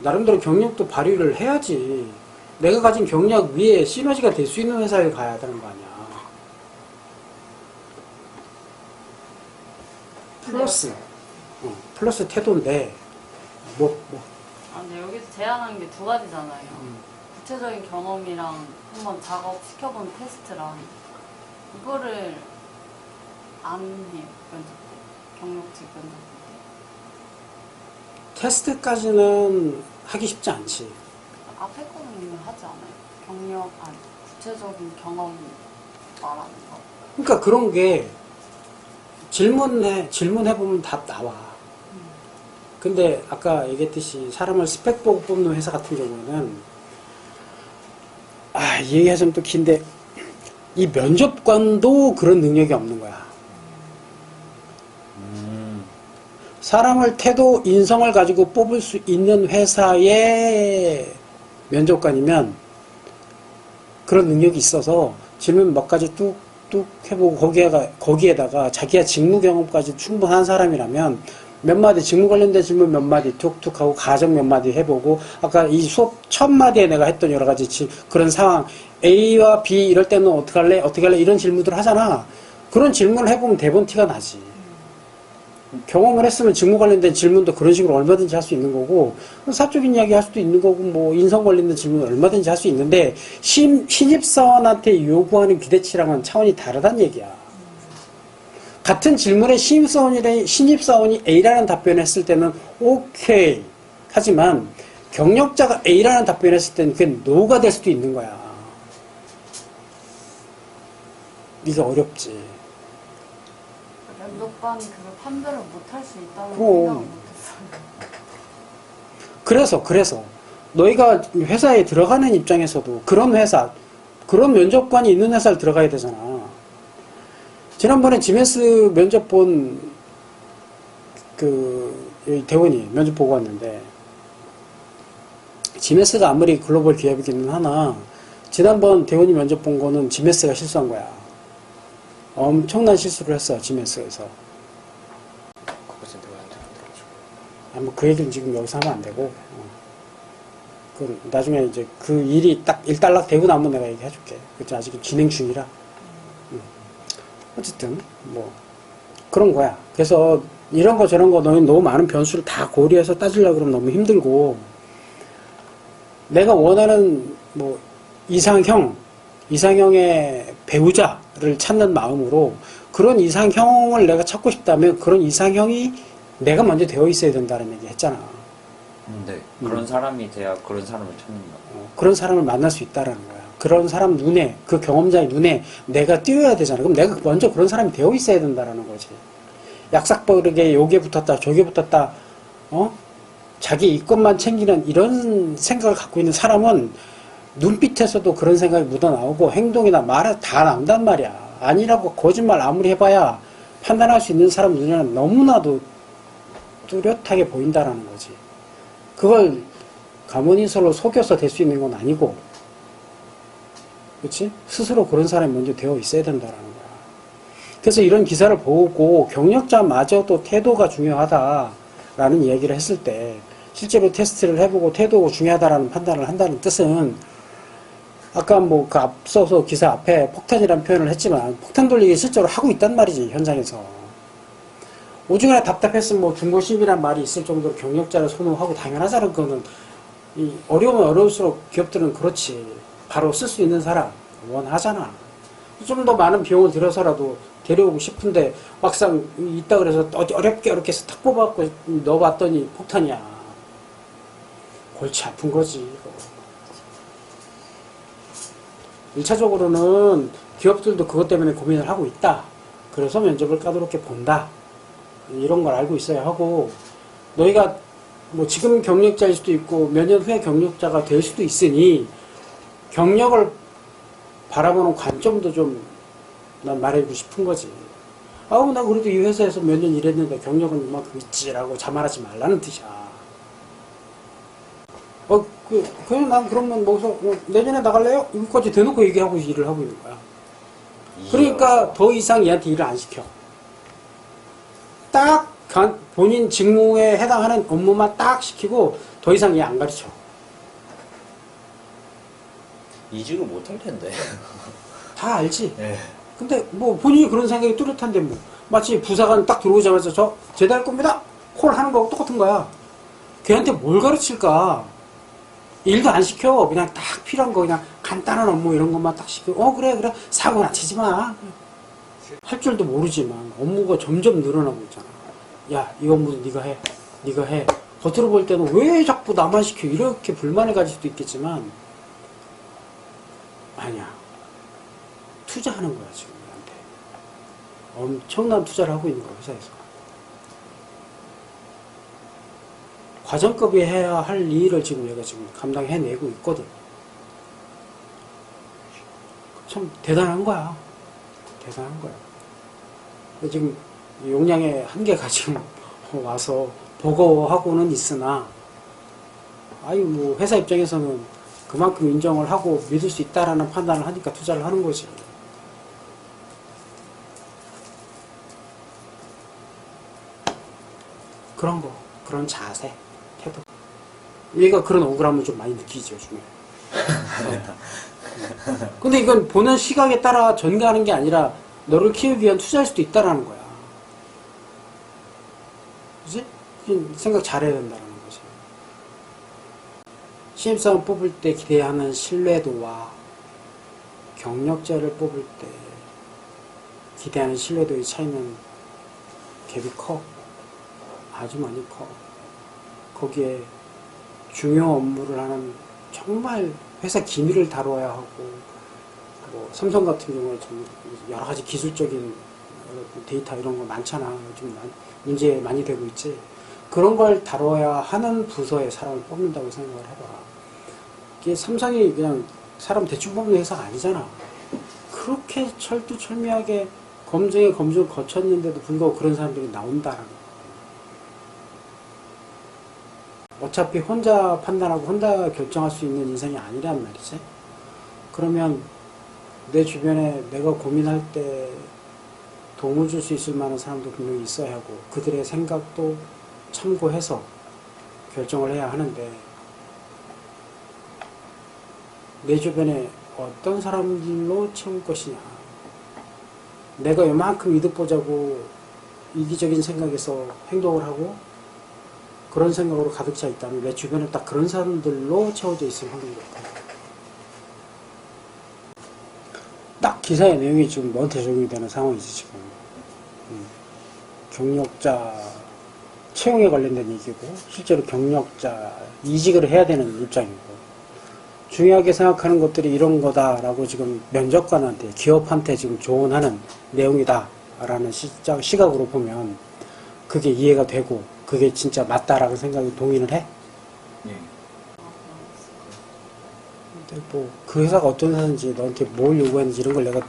나름대로 경력도 발휘를 해야지. 내가 가진 경력 위에 시너지가 될 수 있는 회사에 가야 되는 거 아니야. 플러스, 어, 플러스 태도인데, 뭐, 뭐, 아, 근데 여기서 제안한 게 두 가지잖아요. 음. 구체적인 경험이랑 한번 작업 시켜본 테스트랑 이거를 안 해요. 면접 때. 경력직 면접 때. 테스트까지는 하기 쉽지 않지. 앞에 거는 하지 않아요. 경력, 아니, 구체적인 경험 말하는 거. 그러니까 그런 게 질문해 질문해보면 답 나와. 근데 아까 얘기했듯이 사람을 스펙 보고 뽑는 회사 같은 경우에는 아, 이 얘기하자면 또 긴데 이 면접관도 그런 능력이 없는 거야. 음, 사람을 태도, 인성을 가지고 뽑을 수 있는 회사의 면접관이면 그런 능력이 있어서 질문 몇 가지 뚝뚝 해보고 거기에가, 거기에다가 자기가 직무 경험까지 충분한 사람이라면 몇 마디 직무 관련된 질문 몇 마디 툭툭 하고 가정 몇 마디 해보고 아까 이 수업 첫 마디에 내가 했던 여러 가지 지- 그런 상황 A와 B 이럴 때는 어떻게 할래? 어떻게 할래? 이런 질문들을 하잖아. 그런 질문을 해보면 대본 티가 나지 경험을 했으면 직무 관련된 질문도 그런 식으로 얼마든지 할 수 있는 거고 사적인 이야기 할 수도 있는 거고 뭐 인성 관련된 질문 얼마든지 할 수 있는데 신, 신입사원한테 요구하는 기대치랑은 차원이 다르다는 얘기야. 같은 질문에 신입사원이, 신입사원이 A라는 답변을 했을 때는 오케이 하지만 경력자가 A라는 답변을 했을 때는 그게 노가 될 수도 있는 거야. 이게 어렵지. 면접관이 그걸 판별을 못할 수 있다는 그럼. 생각을 못했어요. 그래서 그래서 너희가 회사에 들어가는 입장에서도 그런 회사 그런 면접관이 있는 회사를 들어가야 되잖아. 지난번에 지메스 면접 본그 대원이 면접 보고 왔는데 지메스가 아무리 글로벌 기업이기는 하나 지난번 대원이 면접 본 거는 지메스가 실수한 거야. 엄청난 실수를 했어 지메스에서. 그것은 내가 안 들어가지고. 아, 뭐, 그 얘기는 지금 여기서 하면 안 되고, 어. 그, 나중에 이제 그 일이 딱 일단락 되고 나면 내가 얘기해 줄게. 그치, 아직 진행 중이라. 음. 어쨌든, 뭐, 그런 거야. 그래서, 이런 거 저런 거 너희 너무 많은 변수를 다 고려해서 따지려고 그러면 너무 힘들고, 내가 원하는, 뭐, 이상형, 이상형의 배우자 를 찾는 마음으로, 그런 이상형을 내가 찾고 싶다면, 그런 이상형이 내가 먼저 되어 있어야 된다는 얘기 했잖아. 네, 그런 사람이 돼야 그런 사람을 찾는 거. 어, 그런 사람을 만날 수 있다라는 거야. 그런 사람 눈에, 그 경험자의 눈에 내가 띄어야 되잖아. 그럼 내가 먼저 그런 사람이 되어 있어야 된다라는 거지. 약삭버르게 요게 붙었다, 저게 붙었다, 어? 자기 이것만 챙기는 이런 생각을 갖고 있는 사람은 눈빛에서도 그런 생각이 묻어나오고 행동이나 말에 다 나온단 말이야. 아니라고 거짓말 아무리 해봐야 판단할 수 있는 사람 눈에는 너무나도 뚜렷하게 보인다라는 거지. 그걸 가문인설로 속여서 될 수 있는 건 아니고, 그렇지? 스스로 그런 사람이 먼저 되어 있어야 된다라는 거야. 그래서 이런 기사를 보고 경력자마저도 태도가 중요하다라는 얘기를 했을 때, 실제로 테스트를 해보고 태도가 중요하다라는 판단을 한다는 뜻은, 아까 뭐 그 앞서서 기사 앞에 폭탄이라는 표현을 했지만, 폭탄 돌리기 실제로 하고 있단 말이지, 현장에서. 오죽이나 답답했으면 뭐 중고심이란 말이 있을 정도로 경력자를 선호하고 당연하다는 거는 이 어려우면 어려울수록 기업들은 그렇지 바로 쓸 수 있는 사람 원하잖아 좀 더 많은 비용을 들여서라도 데려오고 싶은데 막상 있다 그래서 어렵게 어렵게 해서 탁 뽑아갖고 넣어봤더니 폭탄이야 골치 아픈 거지 이거. 1차적으로는 기업들도 그것 때문에 고민을 하고 있다 그래서 면접을 까다롭게 본다 이런 걸 알고 있어야 하고 너희가 뭐 지금 경력자일 수도 있고 몇 년 후에 경력자가 될 수도 있으니 경력을 바라보는 관점도 좀 난 말해주고 싶은 거지. 아우 나 그래도 이 회사에서 몇 년 일했는데 경력은 이만큼 있지라고 자만하지 말라는 뜻이야. 어, 그, 그냥 난 그러면 뭐서 어, 내년에 나갈래요? 이거까지 대놓고 얘기하고 일을 하고 있는 거야. 그러니까 더 이상 얘한테 일을 안 시켜. 딱 간- 본인 직무에 해당하는 업무만 딱 시키고 더 이상 얘 안 가르쳐. 이직을 못 할 텐데. 다 알지. 네. 근데 뭐 본인이 그런 생각이 뚜렷한데 뭐 마치 부사관 딱 들어오자마자 저 제대할 겁니다. 콜 하는 거하고 똑같은 거야. 걔한테 뭘 가르칠까? 일도 안 시켜. 그냥 딱 필요한 거 그냥 간단한 업무 이런 것만 딱 시켜. 어 그래 그래 사고 나 치지 마. 할 줄도 모르지만 업무가 점점 늘어나고 있잖아. 야 이 업무도 네가 해. 네가 해. 겉으로 볼 때는 왜 자꾸 나만 시켜 이렇게 불만을 가질 수도 있겠지만 아니야. 투자하는 거야 지금 우리한테 엄청난 투자를 하고 있는 거야 회사에서 과정급이 해야 할 일을 지금 얘가 지금 감당해내고 있거든. 참 대단한 거야. 대단한 거야. 지금 용량의 한계가 지금 와서 버거워하고는 있으나 아유 뭐 회사 입장에서는 그만큼 인정을 하고 믿을 수 있다라는 판단을 하니까 투자를 하는 거지. 그런 거, 그런 자세, 태도. 얘가 그런 억울함을 좀 많이 느끼지, 요즘에. 어. 근데 이건 보는 시각에 따라 전가하는 게 아니라 너를 키우기 위한 투자일 수도 있다라는 거야. 그지? 생각 잘해야 된다는 거지. 신입사원 뽑을 때 기대하는 신뢰도와 경력자를 뽑을 때 기대하는 신뢰도의 차이는 갭이 커. 아주 많이 커. 거기에 중요 업무를 하는 정말 회사 기밀을 다뤄야 하고, 뭐 삼성 같은 경우에 좀 여러 가지 기술적인 데이터 이런 거 많잖아. 요즘 많- 문제 많이 되고 있지. 그런 걸 다뤄야 하는 부서의 사람을 뽑는다고 생각을 해봐. 이게 삼성이 그냥 사람 대충 뽑는 회사가 아니잖아. 그렇게 철두철미하게 검증에 검증을 거쳤는데도 불구하고 그런 사람들이 나온다라는 거. 어차피 혼자 판단하고 혼자 결정할 수 있는 인생이 아니란 말이지. 그러면 내 주변에 내가 고민할 때 도움을 줄 수 있을 만한 사람도 분명히 있어야 하고 그들의 생각도 참고해서 결정을 해야 하는데 내 주변에 어떤 사람들로 채울 것이냐. 내가 요만큼 이득 보자고 이기적인 생각에서 행동을 하고 그런 생각으로 가득 차 있다면 내 주변에 딱 그런 사람들로 채워져 있을 확률이 높다. 딱 기사의 내용이 지금 너한테 적용이 되는 상황이지 지금. 음. 경력자 채용에 관련된 얘기고 실제로 경력자 이직을 해야 되는 입장이고 중요하게 생각하는 것들이 이런 거다라고 지금 면접관한테 기업한테 지금 조언하는 내용이다라는 시각으로 보면 그게 이해가 되고 그게 진짜 맞다라는 생각이 동의를 해. 예. 근데 뭐 그 회사가 어떤 회사인지 너한테 뭘 요구했는지 이런 걸 내가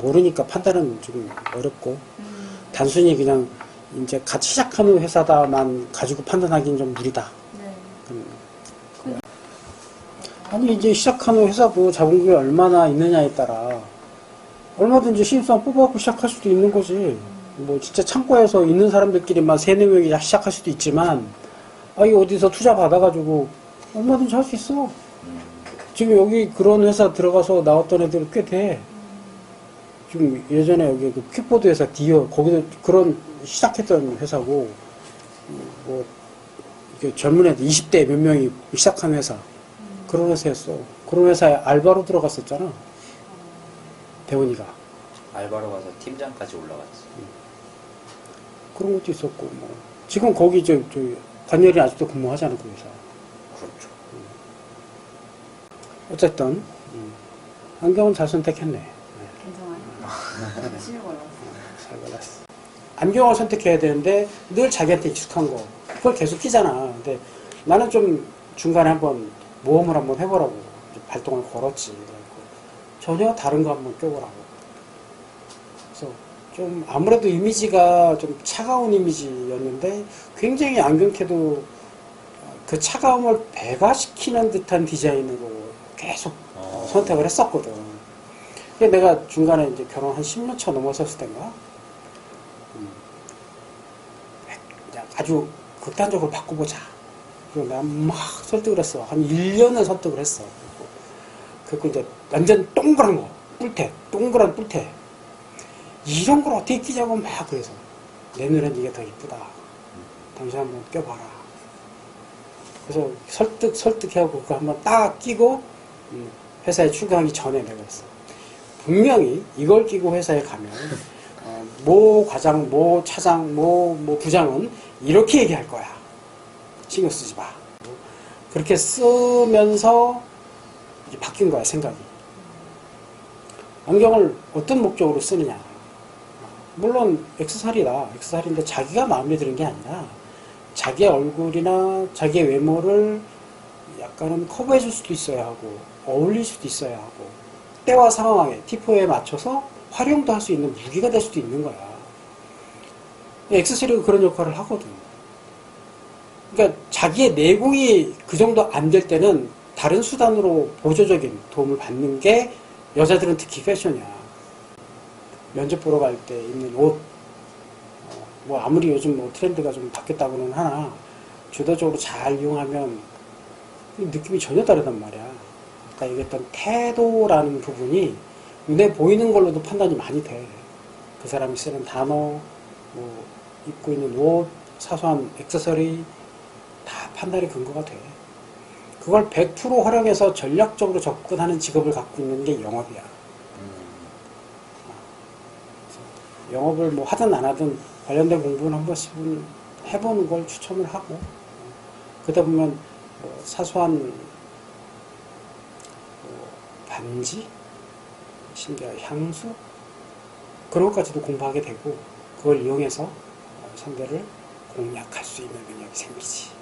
모르니까 판단은 좀 어렵고 음, 단순히 그냥 이제 같이 시작하는 회사다만 가지고 판단하기는 좀 무리다. 네. 음. 아니 이제 시작하는 회사도 자본금이 얼마나 있느냐에 따라 얼마든지 신입사원 뽑아갖고 시작할 수도 있는 거지. 뭐 진짜 창고에서 있는 사람들끼리만 세네 명이 시작할 수도 있지만 아이 어디서 투자 받아가지고 얼마든지 할 수 있어. 음. 지금 여기 그런 회사 들어가서 나왔던 애들 꽤 돼. 지금 예전에 여기 그 퀵보드 회사 디어 거기도 그런 시작했던 회사고 뭐 젊은 애들 20대 몇 명이 시작한 회사 그런 회사였어. 그런 회사에 알바로 들어갔었잖아. 대원이가 알바로 가서 팀장까지 올라갔지. 그런 것도 있었고 뭐 지금 거기 저, 저 관열이 아직도 근무하잖아 그 회사. 그렇죠. 어쨌든 음, 안경은 잘 선택했네. 네. 괜찮아요? 심이 걸렸어. 잘 골랐어. 안경을 선택해야 되는데 늘 자기한테 익숙한 거 그걸 계속 끼잖아. 근데 나는 좀 중간에 한번 모험을 한번 해보라고 발동을 걸었지. 전혀 다른 거 한번 껴보라고. 좀 아무래도 이미지가 좀 차가운 이미지였는데 굉장히 안경캐도 그 차가움을 배가시키는 듯한 디자인으로 계속 어. 선택을 했었거든. 내가 중간에 이제 결혼 한 10년 차 넘어섰을 때인가? 음. 아주 극단적으로 바꿔보자. 그리고 내가 막 설득을 했어. 한 1년을 설득을 했어. 그리고 이제 완전 동그란 거, 뿔테, 동그란 뿔테. 이런 걸 어떻게 끼자고 막 그래서 내 눈엔 이게 더 이쁘다. 당신 한번 껴봐라. 그래서 설득, 설득해하고 그거 한번 딱 끼고 음, 회사에 출근하기 전에 내가 했어. 분명히 이걸 끼고 회사에 가면 어, 모 과장, 모 차장, 모, 모 부장은 이렇게 얘기할 거야. 신경 쓰지 마. 그렇게 쓰면서 바뀐 거야, 생각이. 안경을 어떤 목적으로 쓰느냐. 물론 액세서리다. 액세서리인데 자기가 마음에 드는 게 아니라 자기의 얼굴이나 자기의 외모를 약간은 커버해 줄 수도 있어야 하고 어울릴 수도 있어야 하고 때와 상황에 티포에 맞춰서 활용도 할 수 있는 무기가 될 수도 있는 거야. 액세서리가 그런 역할을 하거든. 그러니까 자기의 내공이 그 정도 안 될 때는 다른 수단으로 보조적인 도움을 받는 게 여자들은 특히 패션이야. 면접 보러 갈 때 입는 옷, 어, 뭐 아무리 요즘 뭐 트렌드가 좀 바뀌었다고는 하나 주도적으로 잘 이용하면 느낌이 전혀 다르단 말이야. 아까 얘기했던 태도라는 부분이 눈에 보이는 걸로도 판단이 많이 돼. 그 사람이 쓰는 단어, 뭐 입고 있는 옷, 사소한 액세서리 다 판단의 근거가 돼. 그걸 100% 활용해서 전략적으로 접근하는 직업을 갖고 있는 게 영업이야. 음, 영업을 뭐 하든 안 하든 관련된 공부는 한 번씩은 해보는 걸 추천을 하고 그러다 보면 뭐 사소한 뭐 반지, 심지어 향수 그런 것까지도 공부하게 되고 그걸 이용해서 상대를 공략할 수 있는 능력이 생기지.